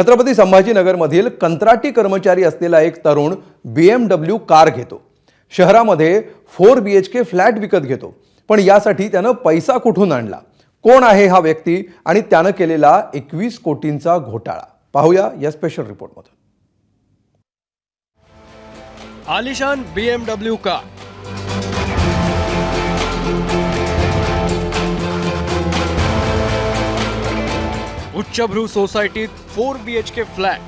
छत्रपती संभाजीनगरमधील कंत्राटी कर्मचारी असलेला एक तरुण बी एम डब्ल्यू कार घेतो. शहरामध्ये four B H K flat विकत घेतो. पण यासाठी त्यानं पैसा कुठून आणला? कोण आहे हा व्यक्ती आणि त्यानं केलेला एकवीस कोटींचा घोटाळा? पाहूया या स्पेशल रिपोर्टमधून आलिशान बी एम डब्ल्यू कार. उच्चभ्रू सोसायटीत four B H K flat.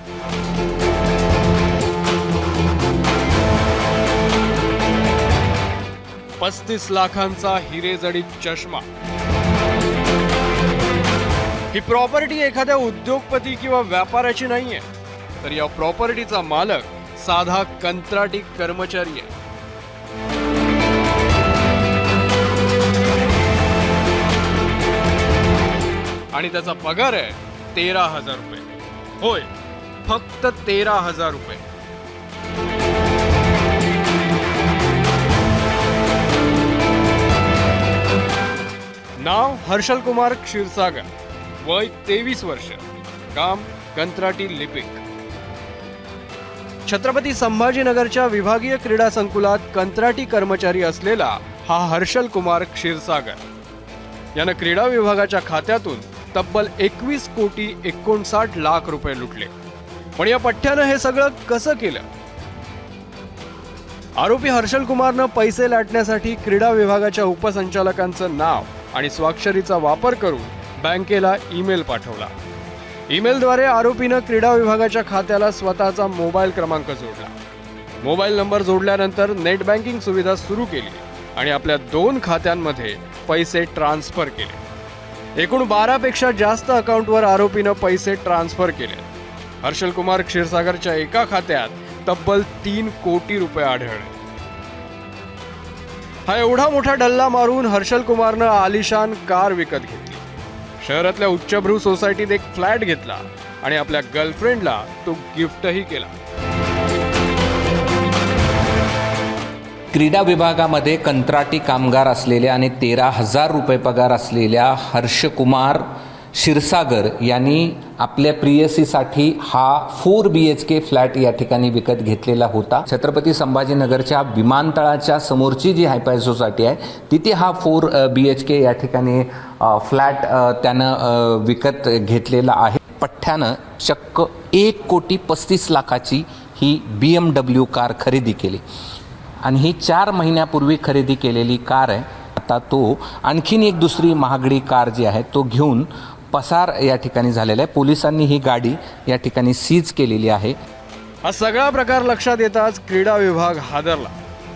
पस्तीस लाखांचा हिरेजडीत चष्मा. ही प्रॉपर्टी एखाद्या उद्योगपती किंवा व्यापाऱ्याची नाहीये. तर या प्रॉपर्टीचा मालक साधा कंत्राटी कर्मचारी आहे. आणि त्याचा पगार आहे तेरा हजार रुपये. होय फक्त तेरा हजार रुपये. नाव हर्षल कुमार क्षीरसागर वय तेवीस वर्ष काम कंत्राटी लिपिक. छत्रपती संभाजीनगरच्या विभागीय क्रीडा संकुलात कंत्राटी कर्मचारी असलेला हा हर्षल कुमार क्षीरसागर. यानं क्रीडा विभागाच्या खात्यातून तब्बल एकवीस कोटी एकोणसाठ लाख रुपये लुटले. पण या पठ्ठ्यानं हे सगळं कसं केलं? आरोपी हर्षल कुमारनं पैसे लाटण्यासाठी क्रीडा विभागाच्या उपसंचालकांचं नाव आणि स्वाक्षरीचा वापर करून बँकेला ईमेल पाठवला. ईमेलद्वारे आरोपीनं क्रीडा विभागाच्या खात्याला स्वतःचा मोबाईल क्रमांक जोडला. मोबाईल नंबर जोडल्यानंतर नेट बँकिंग सुविधा सुरू केली आणि आपल्या दोन खात्यांमध्ये पैसे ट्रान्सफर केले. एकूण बारापेक्षा जास्त अकाउंटवर आरोपीनं पैसे ट्रान्सफर केले. हर्षल कुमार क्षीरसागरच्या एका खात्यात तब्बल तीन कोटी रुपये आढळले. हा एवढा मोठा डल्ला मारून हर्षल कुमारनं आलिशान कार विकत घेतली. शहरातल्या उच्चभ्रू सोसायटीत एक फ्लॅट घेतला आणि आपल्या गर्लफ्रेंडला तो गिफ्टही केला. क्रीडा विभागामध्ये कंत्राटी कामगार असलेले आणि तेरा हजार रुपये पगार असलेल्या हर्षकुमार क्षीरसागर यांनी आपल्या प्रियसीसाठी हा four B H K flat या ठिकाणी विकत घेतलेला होता. छत्रपती संभाजीनगरच्या विमानतळाच्या समोरची जी हायपाय सोसायटी आहे तिथे हा फोर बी एच के या ठिकाणी फ्लॅट त्यानं विकत घेतलेला आहे. पठ्ठ्यानं चक्क एक कोटी पस्तीस लाखाची ही बी एम डब्ल्यू कार खरेदी केली. आणि ही चार महिन्यापूर्वी खरेदी केलेली कार आहे. आता तो आणखीन एक दुसरी महागडी कार जी आहे तो घेऊन पसार या ठिकाणी झालेला आहे. पोलिसांनी ही गाडी या ठिकाणी सीज केलेली आहे. हा सगळा प्रकार लक्षात येताच क्रीडा विभाग हादरला.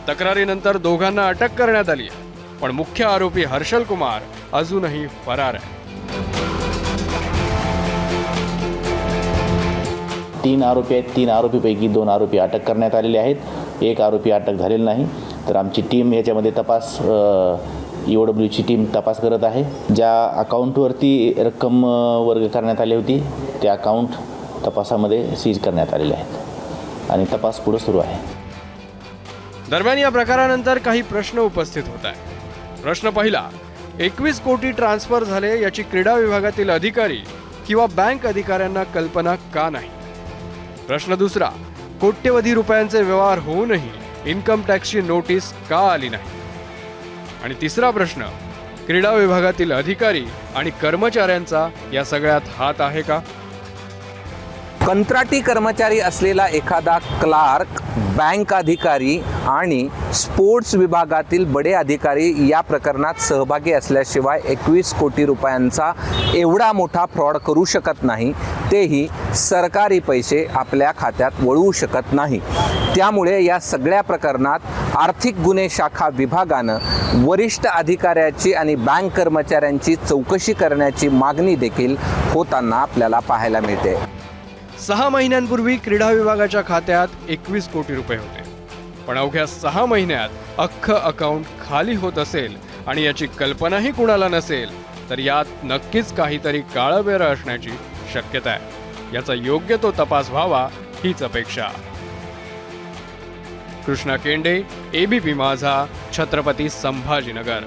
तक्रारीनंतर दोघांना अटक करण्यात आली आहे. पण मुख्य आरोपी हर्षल कुमार अजूनही फरार आहे. तीन आरोपी आहेत. तीन आरोपीपैकी दोन आरोपी अटक करण्यात आलेले आहेत. एक आरोपी अटक झालेला नाही. तर आमची टीम याच्यामध्ये तपास ई ओ डब्ल्यूची टीम तपास करत आहे. ज्या अकाउंटवरती रक्कम वर्ग करण्यात आली होती त्या अकाउंट तपासामध्ये सीज करण्यात आलेले आहेत. आणि तपास पुढे सुरू आहे. दरम्यान या प्रकारानंतर काही प्रश्न उपस्थित होत आहे प्रश्न पहिला एकवीस कोटी ट्रान्सफर झाले याची क्रीडा विभागातील अधिकारी किंवा बँक अधिकाऱ्यांना कल्पना का नाही? प्रश्न दुसरा कोट्यवधी रुपयांचे व्यवहार होऊनही इन्कम टॅक्सची नोटीस का आली नाही? आणि तिसरा प्रश्न क्रीडा विभागातील अधिकारी आणि कर्मचाऱ्यांचा या सगळ्यात हात आहे का? कंत्राटी कर्मचारी असलेला एखादा क्लार्क बँक अधिकारी आणि स्पोर्ट्स विभागातील बडे अधिकारी या प्रकरणात सहभागी असल्याशिवाय एकवीस कोटी रुपयांचा एवढा मोठा फ्रॉड करू शकत नाही. तेही सरकारी पैसे आपल्या खात्यात वळवू शकत नाही. त्यामुळे या सगळ्या प्रकरणात आर्थिक गुन्हे शाखा विभागानं वरिष्ठ अधिकाऱ्याची आणि बँक कर्मचाऱ्यांची चौकशी करण्याची मागणी देखील होताना आपल्याला पाहायला मिळते. सहा महिन्यांपूर्वी क्रीडा विभागाच्या खात्यात एकवीस कोटी रुपये होते. पण अवघ्या सहा महिन्यात अख्खं अकाउंट खाली होत असेल आणि याची कल्पनाही कुणाला नसेल तर यात नक्कीच काहीतरी काळबेरं असण्याची शक्यता आहे. याचा योग्य तो तपास व्हावा हीच अपेक्षा. कृष्णा केंडे एबीपी माझा छत्रपती संभाजीनगर.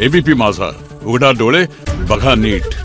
एबीपी माझा उघडा डोळे बघा नीट.